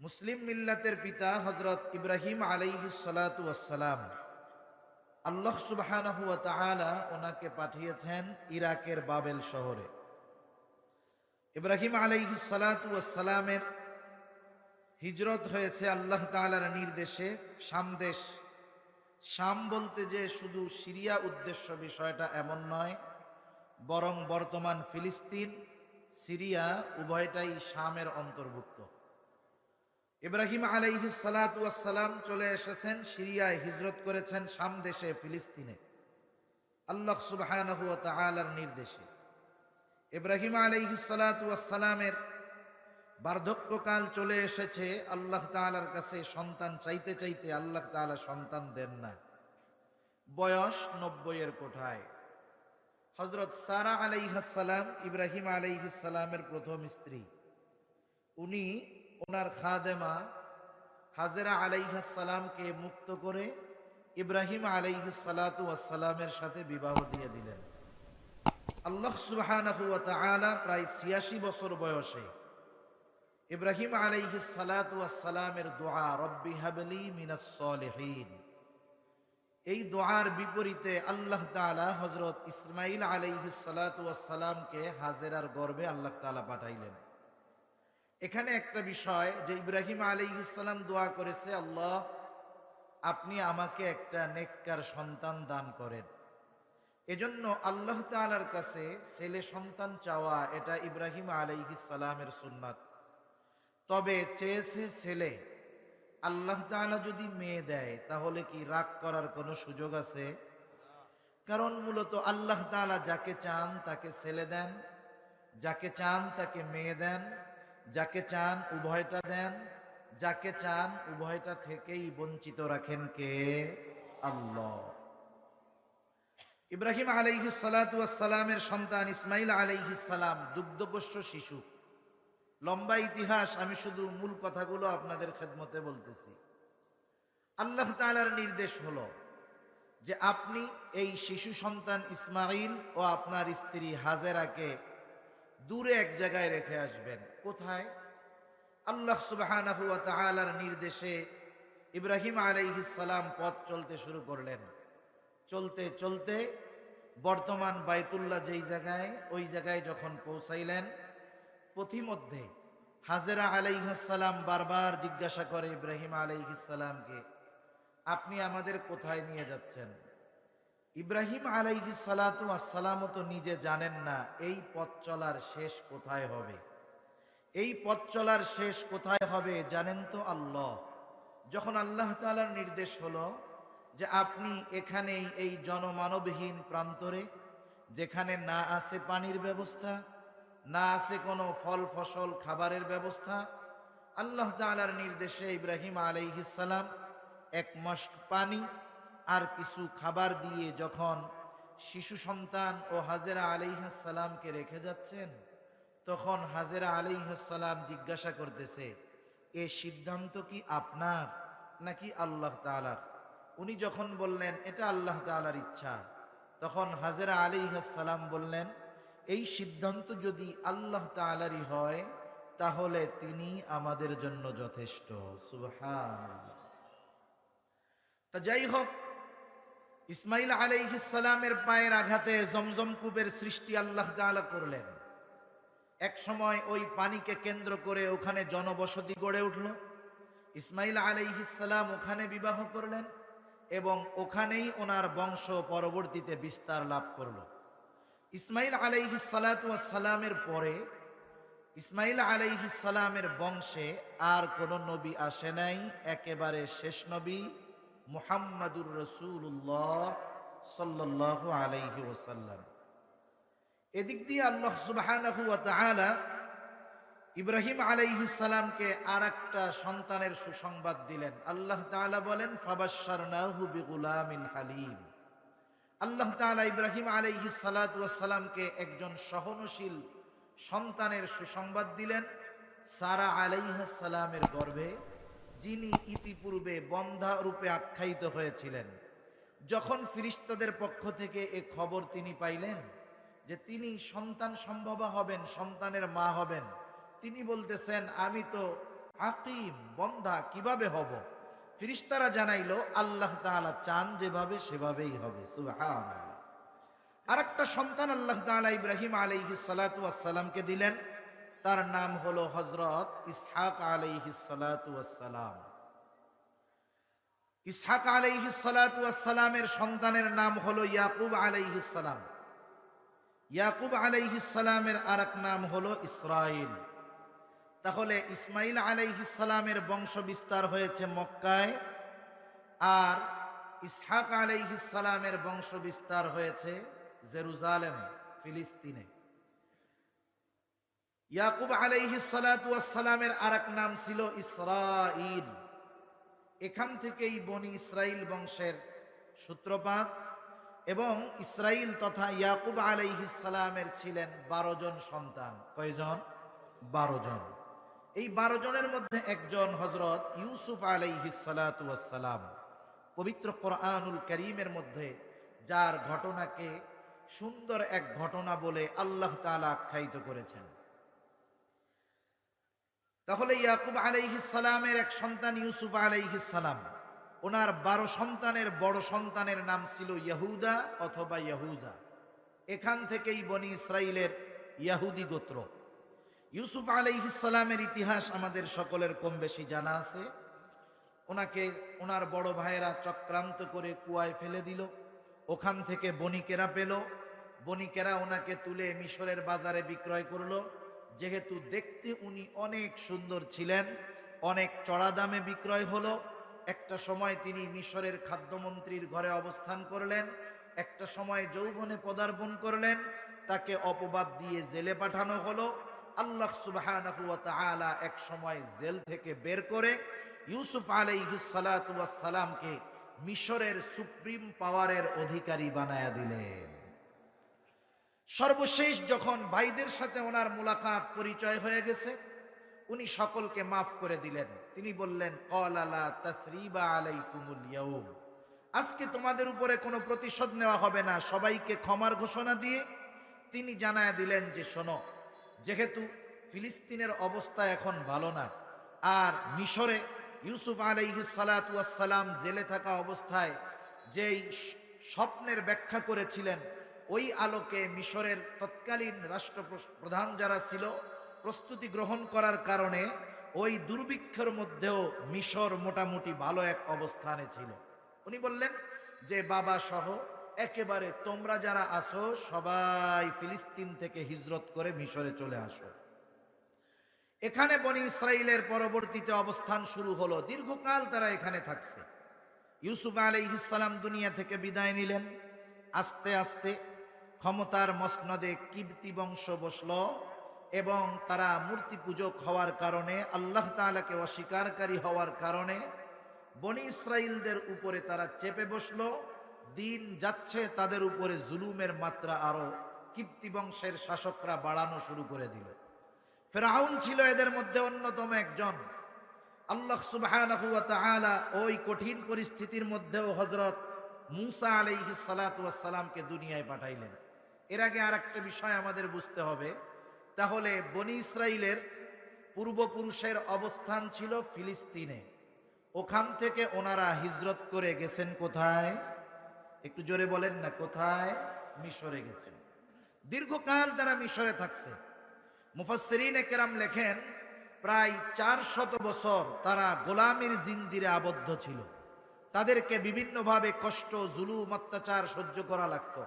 মুসলিম মিল্লাতের পিতা হজরত ইব্রাহিম আলাইহিসালাম আল্লাহ তাআলা ওনাকে পাঠিয়েছেন ইরাকের বাবেল শহরে। ইব্রাহিম আলাইহিসালামের হিজরত হয়েছে আল্লাহ তাআলার নির্দেশে সামদেশ শাম বলতে যে শুধু সিরিয়া উদ্দেশ্য বিষয়টা এমন নয়, বরং বর্তমান ফিলিস্তিন, সিরিয়া উভয়টাই শামের অন্তর্ভুক্ত। ইব্রাহিম আলাইহি চলে এসেছেন, সিরিয়ায় হিজরত করেছেন শাম দেশে, ফিলিস্তিনে। আল্লাহ সুবহানাহু ওয়া তাআলার নির্দেশে। ইব্রাহিম আলাইহি বার্ধক্যকাল চলে এসেছে, আল্লাহ তাআলার কাছে সন্তান চাইতে চাইতে আল্লাহ তাআলা সন্তান দেন না। বয়স নব্বইয়ের কোঠায়। হজরত সারা আলাইহাসালাম ইব্রাহিম আলাইহিসালামের প্রথম স্ত্রী। উনি ওনার খাদেমা হাজেরা আলাইহাসালামকে মুক্ত করে ইব্রাহিম আলাইহিসালামের সাথে বিবাহ দিয়ে দিলেন। আল্লাহ তাআলা প্রায় ছিয়াশি বছর বয়সে ইব্রাহিম আলাইহিসালামের দোয়া, রব্বি হাবলি মিনাস সলিহিন এই দোয়ার বিপরীতে আল্লাহ তাআলা হজরত ইসমাইল আলাইহিসালামকে হাজেরার গর্বে আল্লাহ তালা পাঠাইলেন। এখানে একটা বিষয় যে ইব্রাহিম আলাইহিসাল্লাম দোয়া করেছে, আল্লাহ, আপনি আমাকে একটা নেককার সন্তান দান করেন। এজন্য আল্লাহ তাআলার কাছে ছেলে সন্তান চাওয়া এটা ইব্রাহিম আলাইহিসালামের সুন্নাত। তবে চেয়েছে ছেলে, আল্লাহ তাআলা যদি মেয়ে দেয়, তাহলে কি রাগ করার কোনো সুযোগ আছে? কারণ মূলত আল্লাহ তাআলা যাকে চান তাকে ছেলে দেন, যাকে চান তাকে মেয়ে দেন। যাকে চান উভয়টা দেন, যাকে চান উভয়টা থেকেই বঞ্চিত রাখেন কে? আল্লাহ। ইব্রাহিম আলাইহিস সালামের সন্তান ইসমাইল আলাইহিস সালাম, দুগ্ধপোষ্য শিশু। লম্বা ইতিহাস, আমি শুধু মূল কথাগুলো আপনাদের খেদমতে বলতেছি। আল্লাহ তাআলার নির্দেশ হলো যে আপনি এই শিশু সন্তান ইসমাইল ও আপনার স্ত্রী হাজেরাকে দূরে এক জায়গায় রেখে আসবেন। কোথায়? আল্লাহ তাআলার নির্দেশে ইব্রাহিম আলাইহিস সালাম পথ চলতে শুরু করলেন। চলতে চলতে বর্তমান বাইতুল্লাহ যেই জায়গায়, ওই জায়গায় যখন পৌঁছাইলেন, পথিমধ্যে হাজেরা আলাইহাসালাম বারবার জিজ্ঞাসা করে ইব্রাহিম আলাইহিসালামকে আপনি আমাদের কোথায় নিয়ে যাচ্ছেন? ইব্রাহিম আলাইহি সালাতু আসসালামও তো নিজে জানেন না, এই পথ চলার শেষ কোথায় হবে? এই পথ চলার শেষ কোথায় হবে জানেন তো আল্লাহ? যখন আল্লাহ তাআলার নির্দেশ হলো যে আপনি এখানেই এই জনমানবহীন প্রান্তরে, যেখানে না আছে পানির ব্যবস্থা, না আছে কোনো ফল ফসল খাবারের ব্যবস্থা, আল্লাহ তাআলার নির্দেশে ইব্রাহিম আলাইহিসালাম এক মস্ক পানি আর কিছু খাবার দিয়ে যখন শিশু সন্তান ও হাজেরা আলাইহাসালামকে রেখে যাচ্ছেন, তখন হাজেরা আলাইহাসালাম জিজ্ঞাসা করতেছে, এ সিদ্ধান্ত কি আপনার নাকি আল্লাহ তাআলার? উনি যখন বললেন, এটা আল্লাহ তাআলার ইচ্ছা। তখন হাজেরা আলাইহাসালাম বললেন, এই সিদ্ধান্ত যদি আল্লাহ তাআলারই হয়, তাহলে তিনি আমাদের জন্য যথেষ্ট। সুবহানাল্লাহ। তা যাই হোক ইসমাইল আলাইহিসালামের পায়ের আঘাতে জমজম কূপের সৃষ্টি আল্লাহ তাআলা করলেন। এক সময় ওই পানিকে কেন্দ্র করে ওখানে জনবসতি গড়ে উঠল। ইসমাইল আলাইহিসালাম ওখানে বিবাহ করলেন এবং ওখানেই ওনার বংশ পরবর্তীতে বিস্তার লাভ করল। ইসমাইল আলাইহিস সালামের পরে ইসমাইল আলাইহিস সালামের বংশে আর কোন নবী আসে নাই, একেবারে শেষ নবী। মুহাম্মাদুর রসুল্লাহ সাল্লাহ আলাইহি ওসাল্লাম এদিক দিয়ে আল্লাহ তাআলা ইব্রাহিম আলাইহিস সালামকে আর একটা সন্তানের সুসংবাদ দিলেন। আল্লাহ তাআলা বলেন, ফাবাশশারনাহু বিগুলামিন হালিম। আল্লাহ তাআলা ইব্রাহিম আলাইহিস সালামকে একজন সহনশীল সন্তানের সুসংবাদ দিলেন, সারা আলাইহাস সালামের গর্ভে যিনি ইতিপূর্বে বন্ধা রূপে আখ্যায়িত হয়েছিলেন। যখন ফিরিস্তাদের পক্ষ থেকে এ খবর তিনি পাইলেন, যে তিনি সন্তান সম্ভবা হবেন, সন্তানের মা হবেন, তিনি বলতেছেন, আমি তো আকিম, বন্ধা, কীভাবে হব? ফিরিস্তারা জানাইল, আল্লাহ তাআলা চান যেভাবে, সেভাবেই হবে। আর একটা সন্তান আল্লাহ তাআলা ইব্রাহিম আলাইহিস সালাতু দিলেন। তার নাম হলো হযরত ইসহাক আলাইহিস সালাতু ওয়াসসালাম। ইসহাক আলাইহিস সালাতু ওয়াসসালামের সন্তানের নাম হলো ইয়াকুব আলাইহিস সালাম। ইয়াকুব আলাইহিস আর এক নাম হলো ইসরাইল। তাহলে ইসমাইল আলাইহিস সালামের বংশ বিস্তার হয়েছে মক্কায় আর ইসহাক আলাইহিস সালামের বংশ বিস্তার হয়েছে জেরুজালেম, ফিলিস্তিনে। ইয়াকুব আলাইহিস সালাতু ওয়াসসালামের আরেক নাম ছিল ইসরাইল এখান থেকেই বনি ইসরাইল বংশের সূত্রপাত এবং ইসরাইল তথা ইয়াকুব আলাইহিস সালামের ছিলেন বারো জন সন্তান। কয়জন? বারো জন। এই বারো জনের মধ্যে একজন হজরত ইউসুফ আলাইহিস সালাতু ওয়াসসালাম। পবিত্র কোরআনুল করিমের মধ্যে যার ঘটনাকে সুন্দর এক ঘটনা বলে আল্লাহ তাআলা আখ্যায়িত করেছেন। তাহলে ইয়াকুব সালামের এক সন্তান ইউসুফ সালাম। ওনার বারো সন্তানের বড় সন্তানের নাম ছিল ইয়াহুদা অথবা ইয়াহুজা। এখান থেকেই বনি ইসরাইলের ইয়াহুদি গোত্র। ইউসুফ সালামের ইতিহাস আমাদের সকলের কম বেশি জানা আছে। ওনাকে, ওনার বড় ভাইয়েরা চক্রান্ত করে কুয়ায় ফেলে দিল। ওখান থেকে বণিকেরা পেল। বণিকেরা ওনাকে তুলে মিশরের বাজারে বিক্রয় করল। যেহেতু দেখতে উনি অনেক সুন্দর ছিলেন, অনেক চড়া দামে বিক্রয় হলো। একটা সময় তিনি মিশরের খাদ্যমন্ত্রীর ঘরে অবস্থান করলেন, একটা সময় যৌবনে পদার্পণ করলেন, তাকে অপবাদ দিয়ে জেলে পাঠানো হলো। আল্লাহ তাআলা এক সময় জেল থেকে বের করে ইউসুফ আলাইহিস সালাতু ওয়াস সালামকে মিশরের সুপ্রিম পাওয়ারের অধিকারী বানায়া দিলেন। সর্বশেষ যখন ভাইদের সাথে ওনার মোলাকাত পরিচয় হয়ে গেছে, উনি সকলকে মাফ করে দিলেন। তিনি বললেন তাসরিবা ইয়াউম। আজকে তোমাদের উপরে কোনো প্রতিশোধ নেওয়া হবে না। সবাইকে ক্ষমার ঘোষণা দিয়ে তিনি জানায় দিলেন যে, শোনো, যেহেতু ফিলিস্তিনের অবস্থা এখন ভালো না, আর মিশরে ইউসুফ আলাইহিস সালাতু জেলে থাকা অবস্থায় যেই স্বপ্নের ব্যাখ্যা করেছিলেন ওই আলোকে মিশরের তৎকালীন রাষ্ট্র প্রধান যারা ছিল, প্রস্তুতি গ্রহণ করার কারণে ওই দুর্ভিক্ষের মধ্যেও মিশর মোটামুটি ভালো এক অবস্থানে ছিল। উনি বললেন যে, বাবা সহ, একেবারে তোমরা যারা আসো সবাই ফিলিস্তিন থেকে হিজরত করে মিশরে চলে আসো। এখানে বনি ইসরায়েলের পরবর্তীতে অবস্থান শুরু হলো। দীর্ঘকাল তারা এখানে থাকছে। ইউসুফ আলাইহিসসালাম দুনিয়া থেকে বিদায় নিলেন। আস্তে আস্তে ক্ষমতার মসনদে কীর্তি বংশ বসল এবং তারা মূর্তি পূজক হওয়ার কারণে, আল্লাহ তাআলাকে অস্বীকারী হওয়ার কারণে বনি ইসরায়েলদের উপরে তারা চেপে বসল। দিন যাচ্ছে, তাদের উপরে জুলুমের মাত্রা আরও কীর্তি বংশের শাসকরা বাড়ানো শুরু করে দিল। ফেরাউন ছিল এদের মধ্যে অন্যতম একজন। আল্লাহ তাআলা ওই কঠিন পরিস্থিতির মধ্যেও হজরত মুসা আলাইহিস সালাতু সালামকে দুনিয়ায় পাঠাইলেন। এর আগে আর একটা বিষয় আমাদের বুঝতে হবে। তাহলে বনি ইসরায়েলের পূর্বপুরুষের অবস্থান ছিল ফিলিস্তিনে। ওখান থেকে ওনারা হিজরত করে গেছেন কোথায়? একটু জোরে বলেন না, কোথায়? মিশরে গেছেন। দীর্ঘকাল তারা মিশরে থাকছে। মুফাসসিরিনে কেরাম লেখেন, প্রায় চার শত বছর তারা গোলামের জিনজিরে আবদ্ধ ছিল। তাদেরকে বিভিন্নভাবে কষ্ট, জুলুম, অত্যাচার সহ্য করা লাগতো।